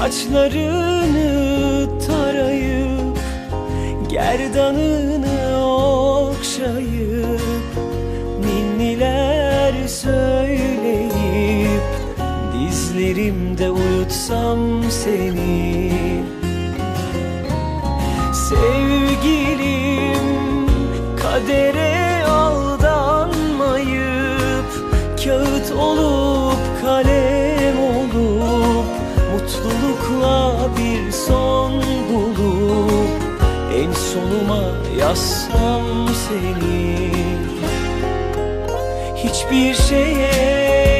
Saçlarını tarayıp Gerdanını okşayıp Ninniler söyleyip Dizlerimde uyutsam seni. Sevgilim bir son bulup En sonuma yazsam seni. Hiçbir şeye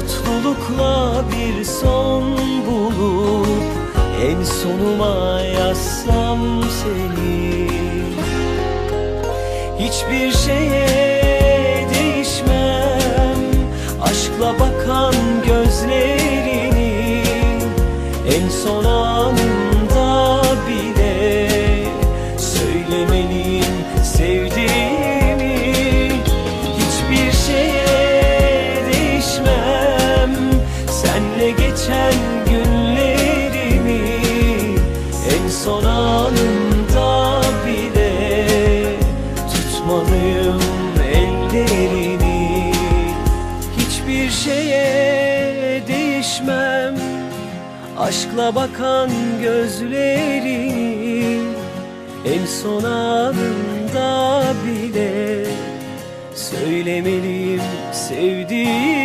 Mutlulukla bir son bulup En sonuma yazsam seni. Hiçbir şeye son anımda bile Tutmalıyım ellerini. Hiçbir şeye değişmem Aşkla bakan gözlerini. En son anımda bile Söylemeliyim sevdiğimi